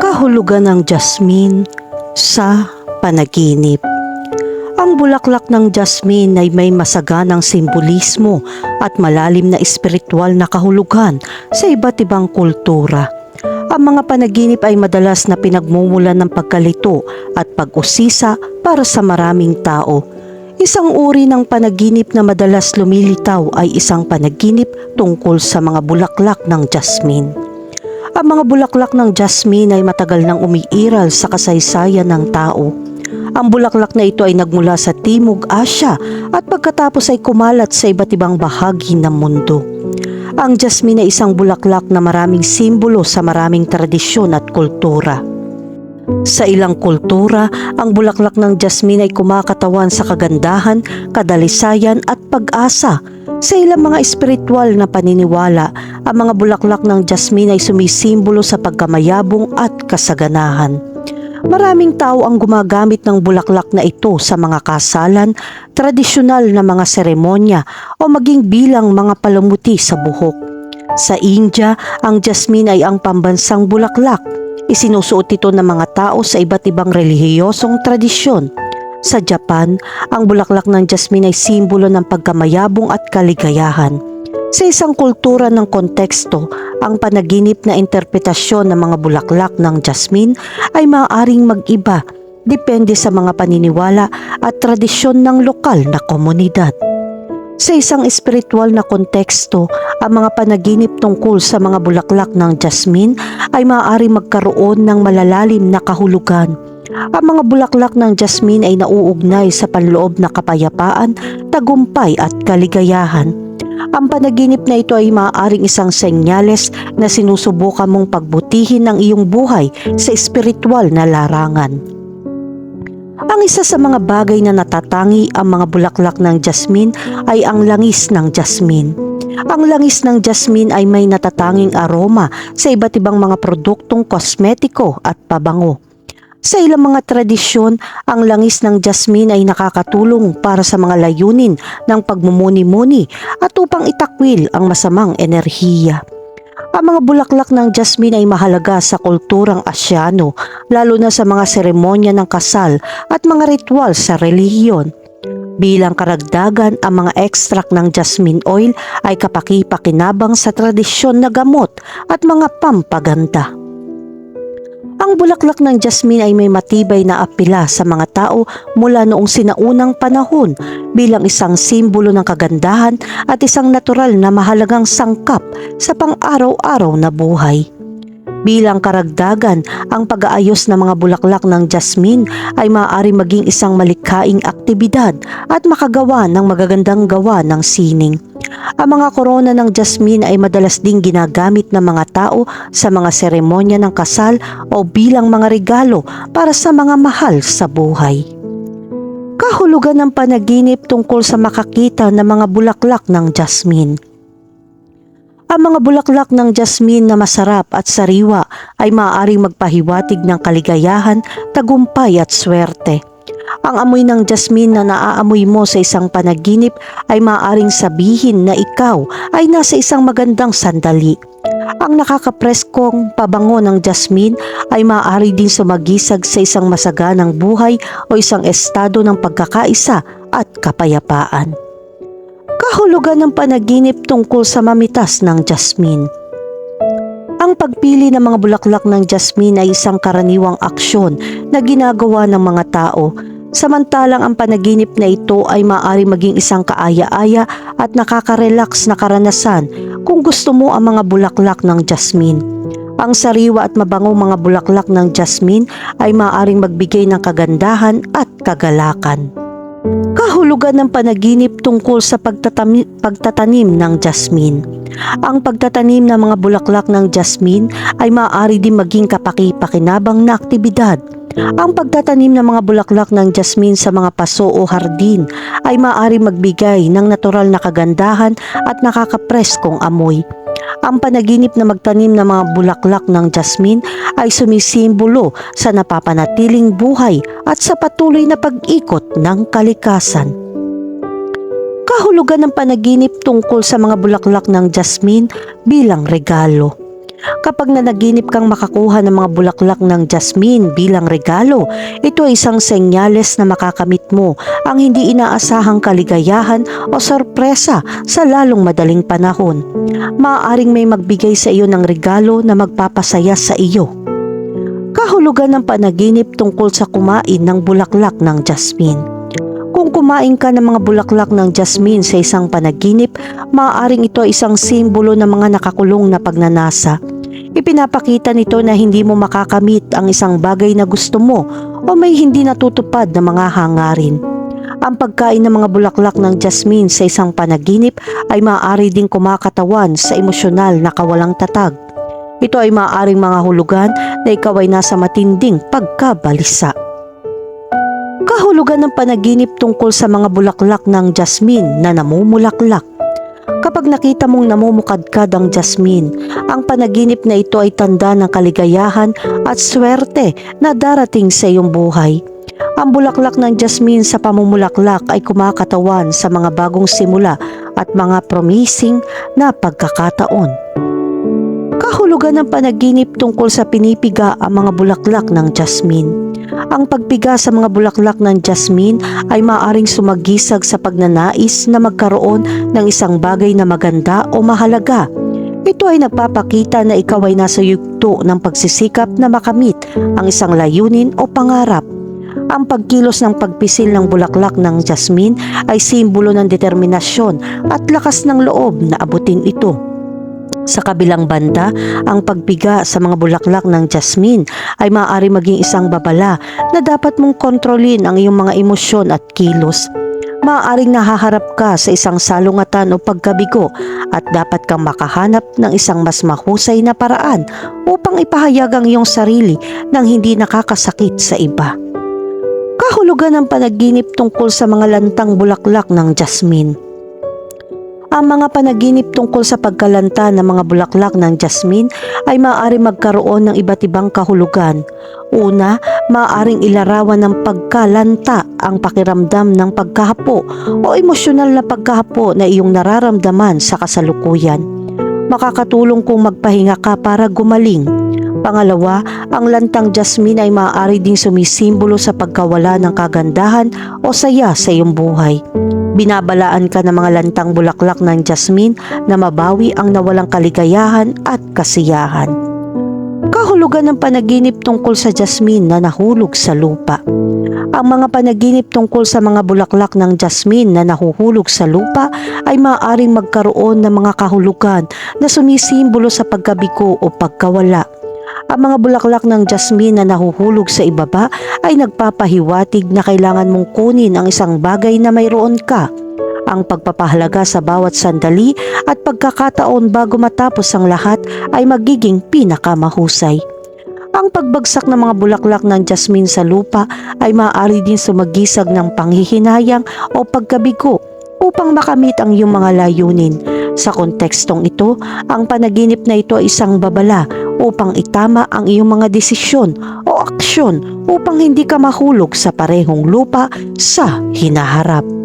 Kahulugan ng jasmine sa panaginip. Ang bulaklak ng jasmine ay may masaganang simbolismo at malalim na espiritual na kahulugan sa iba't ibang kultura. Ang mga panaginip ay madalas na pinagmumulan ng pagkalito at pag-usisa para sa maraming tao. Isang uri ng panaginip na madalas lumilitaw ay isang panaginip tungkol sa mga bulaklak ng jasmine. Ang mga bulaklak ng jasmine ay matagal nang umiiral sa kasaysayan ng tao. Ang bulaklak na ito ay nagmula sa Timog Asya at pagkatapos ay kumalat sa iba't ibang bahagi ng mundo. Ang jasmine ay isang bulaklak na maraming simbolo sa maraming tradisyon at kultura. Sa ilang kultura, ang bulaklak ng jasmine ay kumakatawan sa kagandahan, kadalisayan at pag-asa. Sa ilang mga espiritual na paniniwala, ang mga bulaklak ng jasmine ay sumisimbolo sa pagkamayabong at kasaganahan. Maraming tao ang gumagamit ng bulaklak na ito sa mga kasalan, tradisyonal na mga seremonya o maging bilang mga palamuti sa buhok. Sa India, ang jasmine ay ang pambansang bulaklak. Isinusuot ito ng mga tao sa iba't ibang relihiyosong tradisyon. Sa Japan, ang bulaklak ng jasmine ay simbolo ng pagkamayabong at kaligayahan. Sa isang kultura ng konteksto, ang panaginip na interpretasyon ng mga bulaklak ng jasmine ay maaaring mag-iba depende sa mga paniniwala at tradisyon ng lokal na komunidad. Sa isang espiritual na konteksto, ang mga panaginip tungkol sa mga bulaklak ng jasmine ay maaari magkaroon ng malalalim na kahulugan. Ang mga bulaklak ng jasmine ay nauugnay sa panloob na kapayapaan, tagumpay at kaligayahan. Ang panaginip na ito ay maaaring isang senyales na sinusubukan mong pagbutihin ang iyong buhay sa espiritual na larangan. Ang isa sa mga bagay na natatangi ang mga bulaklak ng jasmine ay ang langis ng jasmine. Ang langis ng jasmine ay may natatanging aroma sa iba't ibang mga produktong kosmetiko at pabango. Sa ilang mga tradisyon, ang langis ng jasmine ay nakakatulong para sa mga layunin ng pagmumuni-muni at upang itakwil ang masamang enerhiya. Ang mga bulaklak ng jasmine ay mahalaga sa kulturang Asyano, lalo na sa mga seremonya ng kasal at mga ritual sa relihiyon. Bilang karagdagan, ang mga extract ng jasmine oil ay kapaki-pakinabang sa tradisyon na gamot at mga pampaganda. Ang bulaklak ng jasmine ay may matibay na apila sa mga tao mula noong sinaunang panahon bilang isang simbolo ng kagandahan at isang natural na mahalagang sangkap sa pang-araw-araw na buhay. Bilang karagdagan, ang pag-aayos ng mga bulaklak ng jasmine ay maaari maging isang malikhaing aktibidad at makagawa ng magagandang gawa ng sining. Ang mga korona ng jasmine ay madalas ding ginagamit ng mga tao sa mga seremonya ng kasal o bilang mga regalo para sa mga mahal sa buhay. Kahulugan ng panaginip tungkol sa makakita ng mga bulaklak ng jasmine. Ang mga bulaklak ng jasmine na masarap at sariwa ay maaaring magpahiwatig ng kaligayahan, tagumpay at swerte. Ang amoy ng jasmine na naaamoy mo sa isang panaginip ay maaaring sabihin na ikaw ay nasa isang magandang sandali. Ang nakakapreskong pabango ng jasmine ay maaari din sumagisag sa isang masaganang buhay o isang estado ng pagkakaisa at kapayapaan. Kahulugan ng panaginip tungkol sa mamitas ng jasmine. Ang pagpili ng mga bulaklak ng jasmine ay isang karaniwang aksyon na ginagawa ng mga tao Samantalang ang panaginip na ito ay maaari maging isang kaaya-aya at nakaka-relax na karanasan kung gusto mo ang mga bulaklak ng jasmine. Ang sariwa at mabangong mga bulaklak ng jasmine ay maaaring magbigay ng kagandahan at kagalakan. Kahulugan ng panaginip tungkol sa pagtatanim ng jasmine. Ang pagtatanim ng mga bulaklak ng jasmine ay maaari din maging kapaki-pakinabang na aktibidad ang pagtatanim ng mga bulaklak ng jasmine sa mga paso o hardin ay maaari magbigay ng natural na kagandahan at nakakapreskong amoy. Ang panaginip na magtanim ng mga bulaklak ng jasmine ay sumisimbolo sa napapanatiling buhay at sa patuloy na pag-ikot ng kalikasan. Kahulugan ng panaginip tungkol sa mga bulaklak ng jasmine bilang regalo. Kapag nanaginip kang makakuha ng mga bulaklak ng jasmine bilang regalo, ito ay isang senyales na makakamit mo ang hindi inaasahang kaligayahan o sorpresa sa lalong madaling panahon. Maaaring may magbigay sa iyo ng regalo na magpapasaya sa iyo. Kahulugan ng panaginip tungkol sa kumain ng bulaklak ng jasmine. Kung kumain ka ng mga bulaklak ng jasmine sa isang panaginip, maaaring ito ay isang simbolo ng mga nakakulong na pagnanasa. Ipinapakita nito na hindi mo makakamit ang isang bagay na gusto mo o may hindi natutupad na mga hangarin. Ang pagkain ng mga bulaklak ng jasmine sa isang panaginip ay maaari ding kumakatawan sa emosyonal na kawalang tatag. Ito ay maaaring mga hulugan na ikaw ay nasa matinding pagkabalisa. Kahulugan ng panaginip tungkol sa mga bulaklak ng jasmine na namumulaklak. Kapag nakita mong namumukadkad ang jasmine, ang panaginip na ito ay tanda ng kaligayahan at swerte na darating sa iyong buhay. Ang bulaklak ng jasmine sa pamumulaklak ay kumakatawan sa mga bagong simula at mga promising na pagkakataon. Kahulugan ng panaginip tungkol sa pinipiga ang mga bulaklak ng jasmine. Ang pagpiga sa mga bulaklak ng jasmine ay maaring sumagisag sa pagnanais na magkaroon ng isang bagay na maganda o mahalaga. Ito ay nagpapakita na ikaw ay nasa yugto ng pagsisikap na makamit ang isang layunin o pangarap. Ang pagkilos ng pagpisil ng bulaklak ng jasmine ay simbolo ng determinasyon at lakas ng loob na abutin ito. Sa kabilang banda, ang pagbiga sa mga bulaklak ng jasmine ay maaari maging isang babala na dapat mong kontrolin ang iyong mga emosyon at kilos. Maaaring nahaharap ka sa isang salungatan o pagkabigo at dapat kang makahanap ng isang mas mahusay na paraan upang ipahayag ang iyong sarili nang hindi nakakasakit sa iba. Kahulugan ng panaginip tungkol sa mga lantang bulaklak ng jasmine. Ang mga panaginip tungkol sa pagkalanta ng mga bulaklak ng jasmine ay maaari magkaroon ng iba't ibang kahulugan. Una, maaaring ilarawan ng pagkalanta ang pakiramdam ng pagkahapo o emosyonal na pagkahapo na iyong nararamdaman sa kasalukuyan. Makakatulong kung magpahinga ka para gumaling. Pangalawa, ang lantang jasmine ay maaari ding sumisimbolo sa pagkawala ng kagandahan o saya sa iyong buhay. Binabalaan ka ng mga lantang bulaklak ng jasmine na mabawi ang nawalang kaligayahan at kasiyahan. Kahulugan ng panaginip tungkol sa jasmine na nahulog sa lupa. Ang mga panaginip tungkol sa mga bulaklak ng jasmine na nahuhulog sa lupa ay maaaring magkaroon ng mga kahulugan na sumisimbolo sa pagkabigo o pagkawala. Ang mga bulaklak ng jasmine na nahuhulog sa ibaba ay nagpapahiwatig na kailangan mong kunin ang isang bagay na mayroon ka. Ang pagpapahalaga sa bawat sandali at pagkakataon bago matapos ang lahat ay magiging pinakamahusay. Ang pagbagsak ng mga bulaklak ng jasmine sa lupa ay maaari din sumagisag ng panghihinayang o pagkabigo upang makamit ang iyong mga layunin. Sa kontekstong ito, ang panaginip na ito ay isang babala upang itama ang iyong mga desisyon o aksyon upang hindi ka mahulog sa parehong lupa sa hinaharap.